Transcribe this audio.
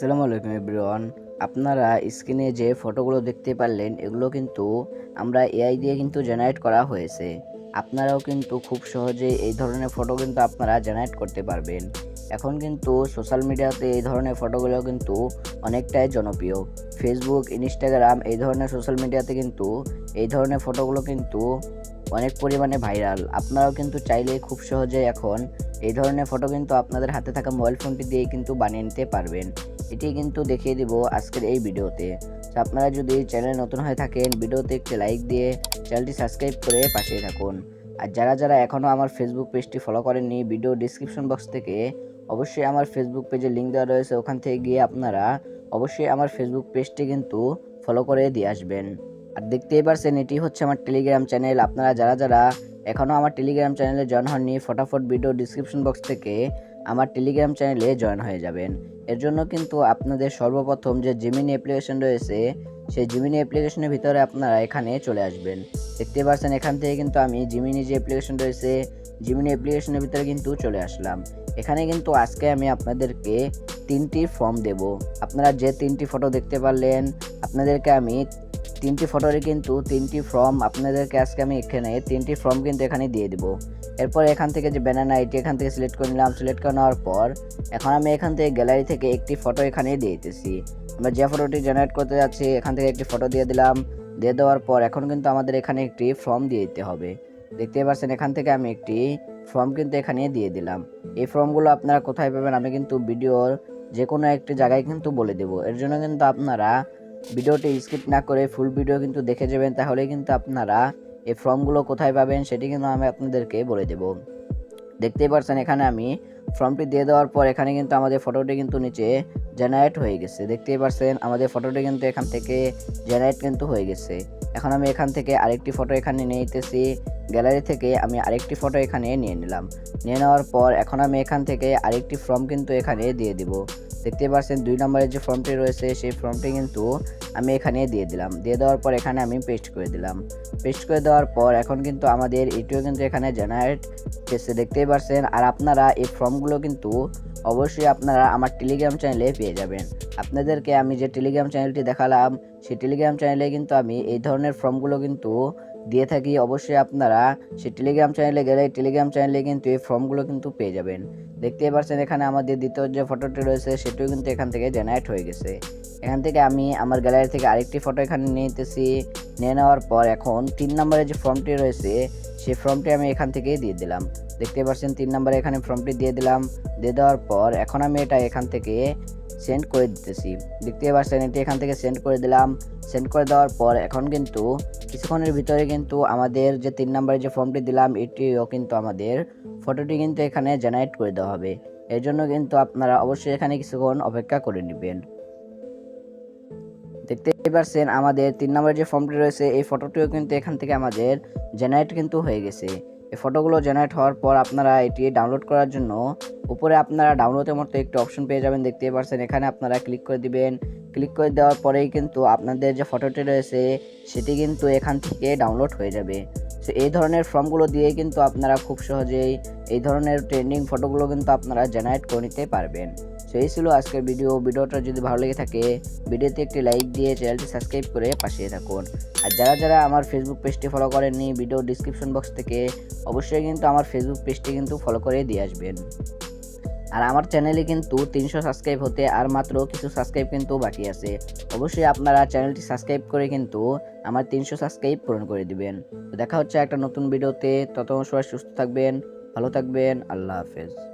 আসসালামু আলাইকুম এভরিওয়ান। আপনারা স্ক্রিনে যে ফটোগুলো দেখতে পারলেন, এগুলো কিন্তু আমরা এআই দিয়ে কিন্তু জেনারেট করা হয়েছে। আপনারাও কিন্তু খুব সহজে এই ধরনের ফটো কিন্তু আপনারা জেনারেট করতে পারবেন। এখন কিন্তু সোশ্যাল মিডিয়াতে এই ধরনের ফটোগুলো কিন্তু অনেকটাই জনপ্রিয়। ফেসবুক ইনস্টাগ্রাম এই ধরনের সোশ্যাল মিডিয়াতে কিন্তু এই ধরনের ফটোগুলো কিন্তু অনেক পরিমাণে ভাইরাল আপনারাও কিন্তু চাইলে খুব সহজে এখন এই ধরনের ফটো কিন্তু আপনাদের হাতে থাকা মোবাইল ফোনটি দিয়ে কিন্তু বানিয়ে নিতে পারবেন। এটি কিন্তু দেখিয়ে দিব আজকের এই ভিডিওতে। তো আপনারা যদি চ্যানেল নতুন হয়ে থাকেন, ভিডিওতে একটি লাইক দিয়ে চ্যানেলটি সাবস্ক্রাইব করে পাশে থাকুন। আর যারা যারা এখনও আমার ফেসবুক পেজটি ফলো করেননি ভিডিও ডিসক্রিপশন বক্স থেকে অবশ্যই আমার ফেসবুক পেজে লিঙ্ক দেওয়া রয়েছে, ওখান থেকে গিয়ে আপনারা অবশ্যই আমার ফেসবুক পেজটি কিন্তু ফলো করে দিয়ে আসবেন। আর দেখতেই পারছেন, এটি হচ্ছে আমার টেলিগ্রাম চ্যানেল আপনারা যারা যারা এখনও আমার টেলিগ্রাম চ্যানেলে জয়েন হননি, ফটাফট ভিডিও ডিসক্রিপশন বক্স থেকে আমার টেলিগ্রাম চ্যানেলে জয়েন হয়ে যাবেন। এর জন্য কিন্তু আপনাদের সর্বপ্রথম যে জিমিনি অ্যাপ্লিকেশন রয়েছে, সেই জিমিনি অ্যাপ্লিকেশনের ভিতরে আপনারা এখানে চলে আসবেন। দেখতে পাচ্ছেন এখান থেকে কিন্তু আমি জিমিনি যে অ্যাপ্লিকেশন রয়েছে জিমিনি অ্যাপ্লিকেশনের ভিতরে কিন্তু চলে আসলাম। এখানে কিন্তু আজকে আমি আপনাদেরকে তিনটি ফর্ম দেব। আপনারা যে তিনটি ফটো দেখতে পারলেন, আপনাদেরকে আমি তিনটি ফটোর কিন্তু তিনটি ফর্ম আপনাদেরকে আজকে আমি এখানে তিনটি ফর্ম কিন্তু এখানে দিয়ে দিব। এরপর এখান থেকে যে ব্যানানা এটি এখান থেকে সিলেক্ট করে নিলাম। সিলেক্ট করে নেওয়ার পর এখন আমি এখান থেকে গ্যালারি থেকে একটি ফটো এখানে দিয়ে দিতেছি। আমরা যে ফটোটি জেনারেট করতে যাচ্ছি, এখান থেকে একটি ফটো দিয়ে দিলাম। দিয়ে দেওয়ার পর এখন কিন্তু আমাদের এখানে একটি ফর্ম দিয়ে দিতে হবে। দেখতে পাচ্ছেন এখান থেকে আমি একটি ফর্ম কিন্তু এখানে দিয়ে দিলাম। এই ফর্মগুলো আপনারা কোথায় পাবেন আমি কিন্তু ভিডিওর যে কোনো একটি জায়গায় কিন্তু বলে দেবো। এর জন্য কিন্তু আপনারা ভিডিওটি স্কিপ না করে ফুল ভিডিও কিন্তু দেখে যাবেন তাহলে কিন্তু আপনারা এই ফর্মগুলো কোথায় পাবেন সেটি কিন্তু আমি আপনাদেরকে বলে দেব। দেখতেই পাচ্ছেন এখানে আমি ফর্মটি দিয়ে দেওয়ার পর এখানে কিন্তু আমাদের ফটোটি কিন্তু নিচে জেনারেট হয়ে গেছে। দেখতেই পাচ্ছেন আমাদের ফটোটি কিন্তু এখান থেকে জেনারেট কিন্তু হয়ে গেছে। এখন আমি এখান থেকে আরেকটি ফটো এখানে নিয়ে নিতেছি। গ্যালারি থেকে আমি আরেকটি ফটো এখানে নিয়ে নিলাম। নিয়ে নেওয়ার পর এখন আমি এখান থেকে আরেকটি ফর্ম কিন্তু এখানে দিয়ে দিব। দেখতে পাচ্ছেন দুই নম্বরের যে ফর্মটি রয়েছে, সেই ফর্মটি কিন্তু আমি এখানে দিয়ে দিলাম। দিয়ে দেওয়ার পর এখানে আমি পেস্ট করে দিলাম। পেস্ট করে দেওয়ার পর এখন কিন্তু আমাদের এটিও কিন্তু এখানে জেনারেট হয়েছে। দেখতেই পাচ্ছেন আর আপনারা এই ফর্মগুলো কিন্তু অবশ্যই আপনারা আমার টেলিগ্রাম চ্যানেলে পেয়ে যাবেন। আপনাদেরকে আমি যে টেলিগ্রাম চ্যানেলটি দেখালাম, সেই টেলিগ্রাম চ্যানেলে কিন্তু আমি এই ধরনের ফর্মগুলো কিন্তু দিয়ে থাকি, অবশ্যই আপনারা সেই টেলিগ্রাম চ্যানেলে গেলে টেলিগ্রাম চ্যানেলে কিন্তু এই ফর্মগুলো কিন্তু পেয়ে যাবেন। দেখতে পাচ্ছেন এখানে আমাদের দ্বিতীয় যে ফটোটি রয়েছে, সেটিও কিন্তু এখান থেকে জেনারেট হয়ে গেছে। এখান থেকে আমি আমার গ্যালারি থেকে আরেকটি ফটো এখানে নিতেছি। নিয়ে নেওয়ার পর এখন তিন নম্বরের যে ফর্মটি রয়েছে, সেই ফর্মটি আমি এখান থেকেই দিয়ে দিলাম। দেখতে পাচ্ছেন তিন নম্বরে এখানে ফর্মটি দিয়ে দিলাম। দিয়ে দেওয়ার পর এখন আমি এটা এখান থেকে সেন্ড করে দিতেছি। দেখতে পাচ্ছেন এটি এখান থেকে সেন্ড করে দিলাম। সেন্ড করে দেওয়ার পর এখন কিন্তু কিছুক্ষণের ভিতরে কিন্তু আমাদের যে তিন নম্বরে যে ফর্মটি দিলাম, এটিও কিন্তু আমাদের ফটোটি কিন্তু এখানে জেনারেট করে দেওয়া হবে। এর জন্য কিন্তু আপনারা অবশ্যই এখানে কিছুক্ষণ অপেক্ষা করে নেবেন। দেখতেই পারছেন আমাদের তিন নম্বরের যে ফর্মটি রয়েছে, এই ফটোটিও কিন্তু এখান থেকে আমাদের জেনারেট কিন্তু হয়ে গেছে। এই ফটোগুলো জেনারেট হওয়ার পর আপনারা এটি ডাউনলোড করার জন্য উপরে আপনারা ডাউনলোডের মতো একটি অপশন পেয়ে যাবেন। দেখতেই পারছেন এখানে আপনারা ক্লিক করে দিবেন। ক্লিক করে দেওয়ার পরেই কিন্তু আপনাদের যে ফটোটি রয়েছে, সেটি কিন্তু এখান থেকে ডাউনলোড হয়ে যাবে। সো এই ধরনের ফর্মগুলো দিয়ে কিন্তু আপনারা খুব সহজেই এই ধরনের ট্রেন্ডিং ফটোগুলো কিন্তু আপনারা জেনারেট করে নিতে পারবেন। সো এই ছিল আজকের ভিডিও ভিডিওটা যদি ভালো লেগে থাকে, ভিডিওতে একটি লাইক দিয়ে চ্যানেলটি সাবস্ক্রাইব করে পাশে থাকুন। আর যারা যারা আমার ফেসবুক পেজটি ফলো করেননি ভিডিও ডিসক্রিপশন বক্স থেকে অবশ্যই কিন্তু আমার ফেসবুক পেজটি কিন্তু ফলো করে দিয়ে আসবেন। আর আমার চ্যানেলে কিন্তু তিনশো সাবস্ক্রাইব হতে আর মাত্র কিছু সাবস্ক্রাইব কিন্তু বাকি আছে। অবশ্যই আপনারা চ্যানেলটি সাবস্ক্রাইব করে কিন্তু আমার তিনশো সাবস্ক্রাইব পূরণ করে দিবেন। দেখা হচ্ছে একটা নতুন ভিডিওতে তত সবাই সুস্থ থাকবেন, ভালো থাকবেন, আল্লাহ হাফেজ।